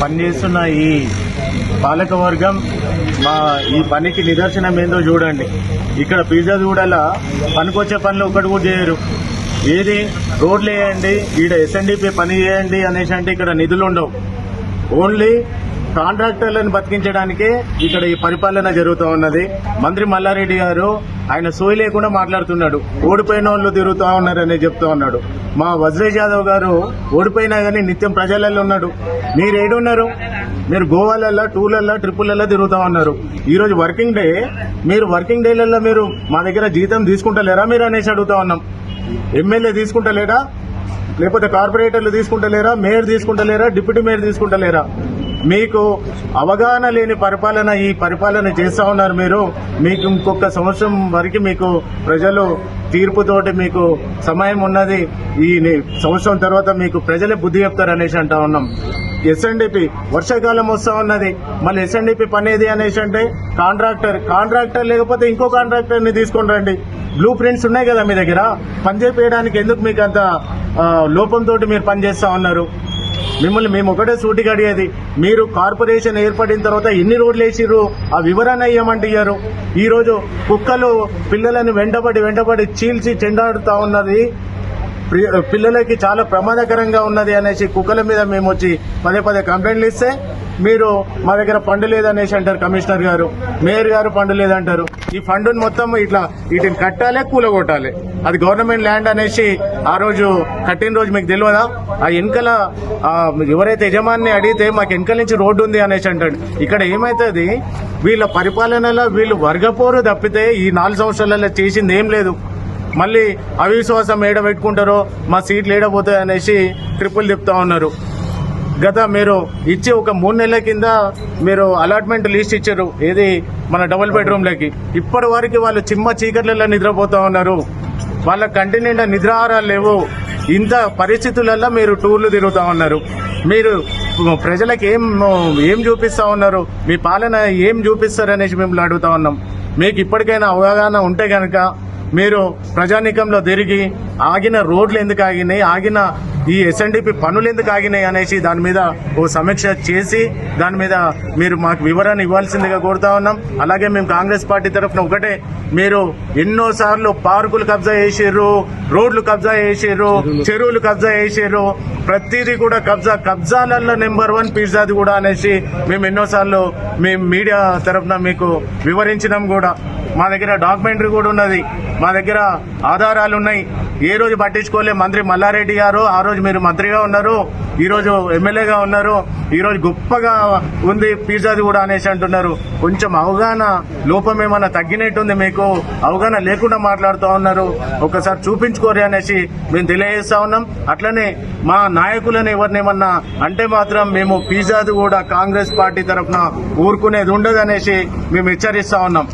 పనిచేస్తున్న ఈ పాలకవర్గం మా ఈ పనికి నిదర్శనం ఏందో చూడండి. ఇక్కడ పిజ్జా చూడాలా పనికొచ్చే పనులు ఒక్కటి కూడా చేయరు. ఏది రోడ్లు వేయండి ఈడ ఎస్ఎన్డిపి పని చేయండి అనేసి అంటే ఇక్కడ నిధులు ఉండవు. ఓన్లీ కాంట్రాక్టర్లను బతికించడానికి ఇక్కడ ఈ పరిపాలన జరుగుతూ ఉన్నది. మంత్రి మల్లారెడ్డి గారు ఆయన సోయి లేకుండా మాట్లాడుతున్నాడు. ఓడిపోయిన వాళ్ళు తిరుగుతూ ఉన్నారని చెప్తా ఉన్నాడు. మా వజ్రేష్ యాదవ్ గారు ఓడిపోయినా కానీ నిత్యం ప్రజలలో ఉన్నాడు. మీరు ఏడున్నారు? మీరు గోవాలల్లో టూలల్లో ట్రిపుల్లో తిరుగుతా ఉన్నారు. ఈ రోజు వర్కింగ్ డే. మీరు వర్కింగ్ డేలలో మీరు మా దగ్గర జీతం తీసుకుంటలేరా మీరు అనేసి అడుగుతా ఉన్నాం. ఎమ్మెల్యే తీసుకుంటలేడా? లేకపోతే కార్పొరేటర్లు తీసుకుంటలేరా? మేయర్ తీసుకుంటలేరా? డిప్యూటీ మేయర్ తీసుకుంటలేరా? మీకు అవగాహన లేని పరిపాలన ఈ పరిపాలన చేస్తా ఉన్నారు మీరు. మీకు ఇంకొక సంవత్సరం వరకు మీకు ప్రజలు తీర్పుతోటి మీకు సమయం ఉన్నది. ఈ సంవత్సరం తర్వాత మీకు ప్రజలే బుద్ధి చెప్తారు అనేసి అంటా ఉన్నాం. ఎస్ఎన్డిపి వర్షాకాలం వస్తా ఉన్నది. మళ్ళీ ఎస్ఎన్డిపి పని ఏది అనేసి అంటే కాంట్రాక్టర్. కాంట్రాక్టర్ లేకపోతే ఇంకో కాంట్రాక్టర్ని తీసుకొని రండి. బ్లూ ప్రింట్స్ ఉన్నాయి కదా మీ దగ్గర. పనిచేయడానికి ఎందుకు మీకు అంత లోపంతో మీరు పనిచేస్తా ఉన్నారు? మిమ్మల్ని మేము ఒకటే సూటిగా అడిగేది మీరు కార్పొరేషన్ ఏర్పడిన తర్వాత ఎన్ని రోడ్లు వేసిర్రు? ఆ వివరణ ఇవ్వమంటే ఈరోజు కుక్కలు పిల్లలను వెంటబడి వెంటబడి చీల్చి చెండాడుతా ఉన్నది. పిల్లలకి చాలా ప్రమాదకరంగా ఉన్నది అనేసి కుక్కల మీద మేము వచ్చి పదే పదే కంప్లైంట్లు ఇస్తే మీరు మా దగ్గర ఫండ్ లేదనేసి అంటారు కమిషనర్ గారు. మేయర్ గారు ఫండ్ లేదంటారు. ఈ ఫండ్ మొత్తం ఇట్లా వీటిని కట్టాలి కూలగొట్టాలి. అది గవర్నమెంట్ ల్యాండ్ అనేసి ఆ రోజు కట్టిన రోజు మీకు తెలియదా? ఆ వెనకల ఎవరైతే యజమాని అడిగితే మాకు వెనకల నుంచి రోడ్డు ఉంది అనేసి అంటాడు. ఇక్కడ ఏమైతుంది? వీళ్ళ పరిపాలనలో వీళ్ళు వర్గపోరు తప్పితే ఈ నాలుగు సంవత్సరాలలో చేసింది ఏం లేదు. మళ్ళీ అవిశ్వాసం ఏడ పెట్టుకుంటారో మా సీట్లు ఏడబోతాయి అనేసి ట్రిపుల్ చెప్తా ఉన్నారు. గత మీరు ఇచ్చే ఒక మూడు నెలల కింద మీరు అలాట్మెంట్ లిస్ట్ ఇచ్చారు. ఏది? మన డబుల్ బెడ్రూమ్లకి. ఇప్పటి వరకు వాళ్ళు చిమ్మ చీకట్లలో నిద్రపోతూ ఉన్నారు. వాళ్ళ కంటి నిండా నిద్రాహారాలు లేవు. ఇంత పరిస్థితులలో మీరు టూర్లు తిరుగుతూ ఉన్నారు. మీరు ప్రజలకు ఏం ఏం చూపిస్తూ ఉన్నారు? మీ పాలన ఏం చూపిస్తారనేసి మేము మిమ్మల్ని అడుగుతా ఉన్నాం. మీకు ఇప్పటికైనా అవగాహన ఉంటే కనుక మీరు ప్రజానీకంలో తిరిగి ఆగిన రోడ్లు ఎందుకు ఆగినాయి? ఆగిన ఈ ఎస్ఎన్డిపి పనులు ఎందుకు ఆగినాయి అనేసి దాని మీద ఓ సమీక్ష చేసి దాని మీద మీరు మాకు వివరణ ఇవ్వాల్సిందిగా కోరుతా ఉన్నాం. అలాగే మేము కాంగ్రెస్ పార్టీ తరఫున ఒకటే మీరు ఎన్నో సార్లు పార్కులు కబ్జా చేసిర్రు రోడ్లు కబ్జా చేసిర్రు చెరువులు కబ్జా చేసిర్రు ప్రతిదీ కూడా కబ్జా కబ్జాలలో నెంబర్ వన్ పిజ్జాది కూడా అనేసి మేము ఎన్నోసార్లు మేము మీడియా తరఫున మీకు వివరించినాం కూడా. మా దగ్గర డాక్యుమెంటరీ కూడా ఉన్నది. మా దగ్గర ఆధారాలు ఉన్నాయి. ఏ రోజు పట్టించుకోలే మంత్రి మల్లారెడ్డి గారు ఆ రోజు మీరు మంత్రిగా ఉన్నారు ఈరోజు ఎమ్మెల్యేగా ఉన్నారు ఈరోజు గొప్పగా ఉంది పిజ్జాది కూడా అనేసి అంటున్నారు. కొంచెం అవగాహన లోపం ఏమైనా తగ్గినట్టుంది మీకు? అవగాహన లేకుండా మాట్లాడుతూ ఉన్నారు. ఒకసారి చూపించుకోరు అనేసి మేము తెలియజేస్తా ఉన్నాం. అట్లనే మా నాయకులను ఎవరినేమన్నా అంటే మాత్రం మేము పిజ్జాది కూడా కాంగ్రెస్ పార్టీ తరఫున ఊరుకునేది ఉండదు అనేసి మేము హెచ్చరిస్తా ఉన్నాం.